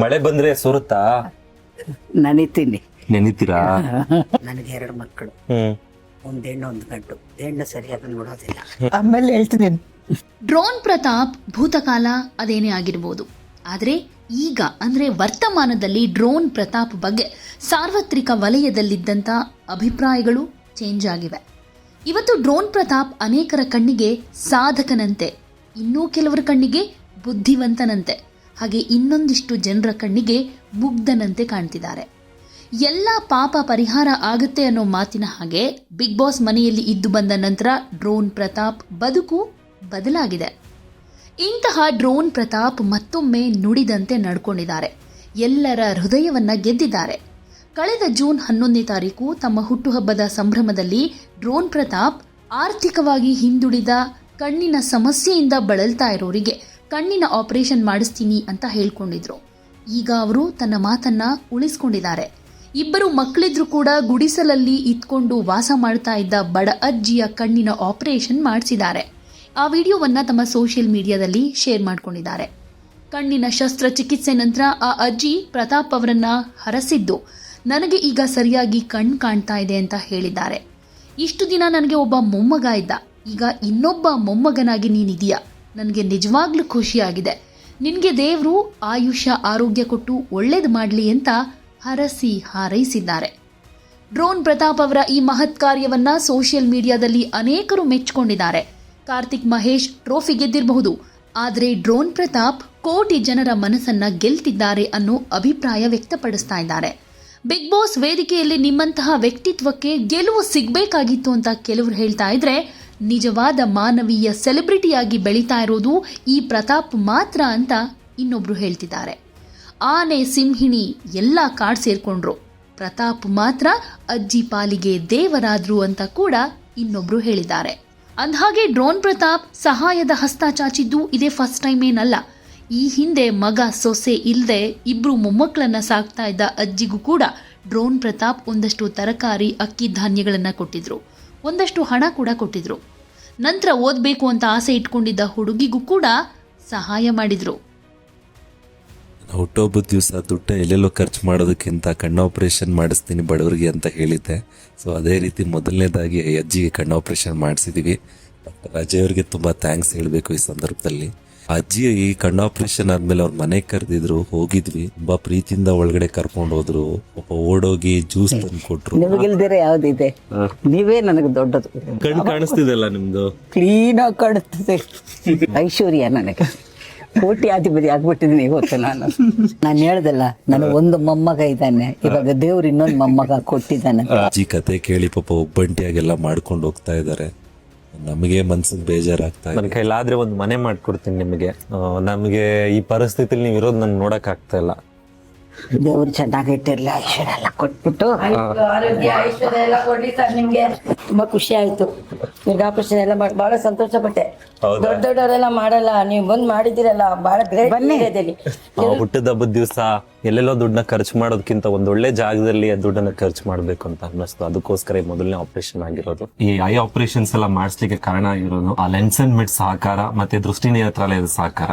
ಮಳೆ ಬಂದ್ರೆ ಸುರುತ್ತಾ? ನನಿತೀನಿ. ನೆನಿತೀರಾ? ನನಗೆ ಎರಡು ಮಕ್ಕಳು. ಹ್ಮ್. ಒಂದು ಹೆಣ್ಣು ಒಂದು ಗಂಟು ಹೆಣ್ಣು ಸರಿಯಾಗಿ ನೋಡೋದಿಲ್ಲ. ಆಮೇಲೆ ಹೇಳ್ತೀನಿ. ಡ್ರೋನ್ ಪ್ರತಾಪ್ ಭೂತಕಾಲ ಅದೇನೇ ಆಗಿರ್ಬೋದು. ಆದ್ರೆ ಈಗ ಅಂದ್ರೆ ವರ್ತಮಾನದಲ್ಲಿ ಡ್ರೋನ್ ಪ್ರತಾಪ್ ಬಗ್ಗೆ ಸಾರ್ವತ್ರಿಕ ವಲಯದಲ್ಲಿದ್ದಂಥ ಅಭಿಪ್ರಾಯಗಳು ಚೇಂಜ್ ಆಗಿವೆ. ಇವತ್ತು ಡ್ರೋನ್ ಪ್ರತಾಪ್ ಅನೇಕರ ಕಣ್ಣಿಗೆ ಸಾಧಕನಂತೆ. ಇನ್ನೂ ಕೆಲವರ ಕಣ್ಣಿಗೆ ಬುದ್ಧಿವಂತನಂತೆ. ಹಾಗೆ ಇನ್ನೊಂದಿಷ್ಟು ಜನರ ಕಣ್ಣಿಗೆ ಮುಗ್ಧನಂತೆ ಕಾಣ್ತಿದ್ದಾರೆ. ಎಲ್ಲ ಪಾಪ ಪರಿಹಾರ ಆಗುತ್ತೆ ಅನ್ನೋ ಮಾತಿನ ಹಾಗೆ ಬಿಗ್ ಬಾಸ್ ಮನೆಯಲ್ಲಿ ಇದ್ದು ಬಂದ ನಂತರ ಡ್ರೋನ್ ಪ್ರತಾಪ್ ಬದುಕು ಬದಲಾಗಿದೆ. ಇಂತಹ ಡ್ರೋನ್ ಪ್ರತಾಪ್ ಮತ್ತೊಮ್ಮೆ ನುಡಿದಂತೆ ನಡ್ಕೊಂಡಿದ್ದಾರೆ. ಎಲ್ಲರ ಹೃದಯವನ್ನ ಗೆದ್ದಿದ್ದಾರೆ. ಕಳೆದ ಜೂನ್ ಹನ್ನೊಂದನೇ ತಾರೀಕು ತಮ್ಮ ಹುಟ್ಟುಹಬ್ಬದ ಸಂಭ್ರಮದಲ್ಲಿ ಡ್ರೋನ್ ಪ್ರತಾಪ್ ಆರ್ಥಿಕವಾಗಿ ಹಿಂದುಳಿದ ಕಣ್ಣಿನ ಸಮಸ್ಯೆಯಿಂದ ಬಳಲ್ತಾ ಇರೋರಿಗೆ ಕಣ್ಣಿನ ಆಪರೇಷನ್ ಮಾಡಿಸ್ತೀನಿ ಅಂತ ಹೇಳ್ಕೊಂಡಿದ್ರು. ಈಗ ಅವರು ತನ್ನ ಮಾತನ್ನ ಉಳಿಸ್ಕೊಂಡಿದ್ದಾರೆ. ಇಬ್ಬರು ಮಕ್ಕಳಿದ್ರು ಕೂಡ ಗುಡಿಸಲಲ್ಲಿ ಇತ್ಕೊಂಡು ವಾಸ ಮಾಡ್ತಾ ಇದ್ದ ಬಡ ಅಜ್ಜಿಯ ಕಣ್ಣಿನ ಆಪರೇಷನ್ ಮಾಡಿಸಿದ್ದಾರೆ. ಆ ವಿಡಿಯೋವನ್ನ ತಮ್ಮ ಸೋಷಿಯಲ್ ಮೀಡಿಯಾದಲ್ಲಿ ಶೇರ್ ಮಾಡ್ಕೊಂಡಿದ್ದಾರೆ. ಕಣ್ಣಿನ ಶಸ್ತ್ರಚಿಕಿತ್ಸೆ ನಂತರ ಆ ಅಜ್ಜಿ ಪ್ರತಾಪ್ ಅವರನ್ನ ಹರಸಿದ್ದು, ನನಗೆ ಈಗ ಸರಿಯಾಗಿ ಕಣ್ಣು ಕಾಣ್ತಾ ಇದೆ ಅಂತ ಹೇಳಿದ್ದಾರೆ. ಇಷ್ಟು ದಿನ ನನಗೆ ಒಬ್ಬ ಮೊಮ್ಮಗ ಇದ್ದ. ಈಗ ಇನ್ನೊಬ್ಬ ಮೊಮ್ಮಗನಾಗಿ ನೀನಿದೀಯ ನನಗೆ ನಿಜವಾಗ್ಲೂ ಖುಷಿಯಾಗಿದೆ. ನಿನಗೆ ದೇವರು ಆಯುಷ್ಯ ಆರೋಗ್ಯ ಕೊಟ್ಟು ಒಳ್ಳೇದು ಮಾಡಲಿ ಅಂತ ಹರಸಿ ಹಾರೈಸಿದ್ದಾರೆ. ಡ್ರೋನ್ ಪ್ರತಾಪ್ ಅವರ ಈ ಮಹತ್ ಕಾರ್ಯವನ್ನು ಸೋಷಿಯಲ್ ಮೀಡಿಯಾದಲ್ಲಿ ಅನೇಕರು ಮೆಚ್ಚಿಕೊಂಡಿದ್ದಾರೆ. ಕಾರ್ತಿಕ್ ಮಹೇಶ್ ಟ್ರೋಫಿ ಗೆದ್ದಿರಬಹುದು. ಆದರೆ ಡ್ರೋನ್ ಪ್ರತಾಪ್ ಕೋಟಿ ಜನರ ಮನಸ್ಸನ್ನ ಗೆಲ್ತಿದ್ದಾರೆ ಅನ್ನೋ ಅಭಿಪ್ರಾಯ ವ್ಯಕ್ತಪಡಿಸ್ತಾ ಇದ್ದಾರೆ. ಬಿಗ್ ಬಾಸ್ ವೇದಿಕೆಯಲ್ಲಿ ನಿಮ್ಮಂತಹ ವ್ಯಕ್ತಿತ್ವಕ್ಕೆ ಗೆಲುವು ಸಿಗಬೇಕಾಗಿತ್ತು ಅಂತ ಕೆಲವರು ಹೇಳ್ತಾ ಇದ್ರೆ ನಿಜವಾದ ಮಾನವೀಯ ಸೆಲೆಬ್ರಿಟಿಯಾಗಿ ಬೆಳೀತಾ ಇರೋದು ಈ ಪ್ರತಾಪ್ ಮಾತ್ರ ಅಂತ ಇನ್ನೊಬ್ರು ಹೇಳ್ತಿದ್ದಾರೆ. ಆನೆ, ಸಿಂಹಿಣಿ ಎಲ್ಲ ಕಾಡ್ ಸೇರ್ಕೊಂಡ್ರು. ಪ್ರತಾಪ್ ಮಾತ್ರ ಅಜ್ಜಿ ಪಾಲಿಗೆ ದೇವರಾದ್ರು ಅಂತ ಕೂಡ ಇನ್ನೊಬ್ರು ಹೇಳಿದ್ದಾರೆ. ಅಂದ್ಹಾಗೆ ಡ್ರೋನ್ ಪ್ರತಾಪ್ ಸಹಾಯದ ಹಸ್ತ ಚಾಚಿದ್ದು ಇದೇ ಫಸ್ಟ್ ಟೈಮ್ ಏನಲ್ಲ. ಈ ಹಿಂದೆ ಮಗ ಸೊಸೆ ಇಲ್ಲದೆ ಇಬ್ರು ಮೊಮ್ಮಕ್ಕಳನ್ನ ಸಾಕ್ತಾ ಇದ್ದ ಅಜ್ಜಿಗೂ ಕೂಡ ಡ್ರೋನ್ ಪ್ರತಾಪ್ ಒಂದಷ್ಟು ತರಕಾರಿ, ಅಕ್ಕಿ ಧಾನ್ಯಗಳನ್ನ ಕೊಟ್ಟಿದ್ರು. ಒಂದಷ್ಟು ಹಣ ಕೂಡ ಕೊಟ್ಟಿದ್ರು. ನಂತರ ಓದಬೇಕು ಅಂತ ಆಸೆ ಇಟ್ಕೊಂಡಿದ್ದ ಹುಡುಗಿಗೂ ಕೂಡ ಸಹಾಯ ಮಾಡಿದ್ರು. ಹುಟ್ಟುಹಬ್ಬದ ದಿವಸ ದುಡ್ಡು ಎಲ್ಲೆಲ್ಲೋ ಖರ್ಚು ಮಾಡೋದಕ್ಕಿಂತ ಕಣ್ಣು ಆಪರೇಷನ್ ಮಾಡಿಸ್ತೀನಿ ಬಡವರಿಗೆ ಅಂತ ಹೇಳಿದ್ದೆ. ಸೊ ಅದೇ ರೀತಿ ಮೊದಲನೇದಾಗಿ ಅಜ್ಜಿಗೆ ಕಣ್ಣು ಆಪರೇಷನ್ ಮಾಡಿಸಿದೀವಿ. ಡಾಕ್ಟರ್ ಅಜಯ್ ಅವ್ರಿಗೆ ತುಂಬ ಥ್ಯಾಂಕ್ಸ್ ಹೇಳಬೇಕು ಈ ಸಂದರ್ಭದಲ್ಲಿ. ಅಜ್ಜಿ ಈ ಕಣ್ಣು ಆಪರೇಷನ್ ಆದ್ಮೇಲೆ ಅವ್ರ ಮನೆಗೆ ಕರೆದಿದ್ರು ಹೋಗಿದ್ವಿ. ತುಂಬಾ ಪ್ರೀತಿಯಿಂದ ಒಳಗಡೆ ಕರ್ಕೊಂಡು ಹೋದ್ರು. ಪಾಪ ಓಡೋಗಿ ಜ್ಯೂಸ್ ತಂದು ಕೊಟ್ರು ನಿಮಗಿಲ್ದಿರ ಯಾವ್ದಿದೆ ನೀವೇ ನನಗೆ ದೊಡ್ಡದು. ಕಣ್ಣು ಕಾಣಿಸ್ತಿದಲ್ಲ ನಿಮ್ದು? ಕ್ಲೀನಾಗಿ ಕಾಣುತ್ತದೆ ಐಶ್ವರ್ಯ ನನಗೆ. ಕೋಟ್ಯಾಧಿಪತಿ ಆಗ್ಬಿಟ್ಟಿದ್ದೀನಿ ಇವತ್ತು ನಾನು. ನಾನು ಹೇಳ್ದಲ್ಲ ನನಗೆ ಒಂದು ಮೊಮ್ಮಗ ಇದ್ದಾನೆ. ಇವಾಗ ದೇವ್ರು ಇನ್ನೊಂದು ಮೊಮ್ಮಗ ಕೊಟ್ಟಿದ್ದಾನೆ. ಅಜ್ಜಿ ಕತೆ ಕೇಳಿ ಪಾಪ ಒಬ್ಬಂಟಿಯಾಗೆಲ್ಲ ಮಾಡ್ಕೊಂಡು ಹೋಗ್ತಾ ಇದ್ದಾರೆ ನಮಗೆ ಮನ್ಸಿಗೆ ಬೇಜಾರಾಗ್ತಾ ನನ್ನ ಕೈಲಾದ್ರೆ ಒಂದು ಮನೆ ಮಾಡ್ಕೊಡ್ತೀನಿ ನಿಮಗೆ. ನಮಗೆ ಈ ಪರಿಸ್ಥಿತಿಲಿ ನೀವು ಇರೋದು ನಂಗೆ ನೋಡಕ್ ಆಗ್ತಾ ಇಲ್ಲ. ದೇವ್ರು ಚೆನ್ನಾಗಿಟ್ಟಿರ್ಲಿ ಐಶ್ವರ್ಯ ಎಲ್ಲ ಕೊಟ್ಬಿಟ್ಟು. ಆರೋಗ್ಯ ಐಶ್ವರ್ಯ ಎಲ್ಲ ಕೊಡ್ಲಿ ಸರ್ ನಿಮ್ಗೆ. ತುಂಬಾ ಖುಷಿ ಆಯ್ತು. ದುರ್ಗಾಪರೇಷನ್ ಎಲ್ಲ ಮಾಡಿ ಬಹಳ ಸಂತೋಷ ಪಟ್ಟೆ ದೊಡ್ಡ ದೊಡ್ಡವರೆಲ್ಲ ಮಾಡಲ್ಲ ನೀವು ಬಂದ್ ಮಾಡಿದಿರಲ್ಲ ಬಹಳ ಗ್ರೇಟ್ ಬನ್ನಿ. ಹುಟ್ಟಿದ ಹಬ್ಬದ ದಿವಸ ಎಲ್ಲೆಲ್ಲೋ ದುಡ್ಡನ್ನ ಖರ್ಚು ಮಾಡೋದಕ್ಕಿಂತ ಒಂದ್ ಒಳ್ಳೆ ಜಾಗದಲ್ಲಿ ಆ ದುಡ್ಡನ್ನ ಖರ್ಚು ಮಾಡ್ಬೇಕು ಅಂತ ಅನ್ನಿಸ್ತು. ಅದಕ್ಕೋಸ್ಕರ ಈ ಮೊದಲನೇ ಆಪರೇಷನ್ ಆಗಿರೋದು. ಈ ಐ ಆಪರೇಷನ್ಸ್ ಎಲ್ಲ ಮಾಡಿಸ್ಲಿಕ್ಕೆ ಕಾರಣ ಆಗಿರೋದು ಆ ಲೆನ್ಸ್ ಅಂಡ್ ಮಿಡ್ ಸಹಕಾರ ಮತ್ತೆ ದೃಷ್ಟಿ ನೇತ್ರಾಲಯದ ಸಹಕಾರ.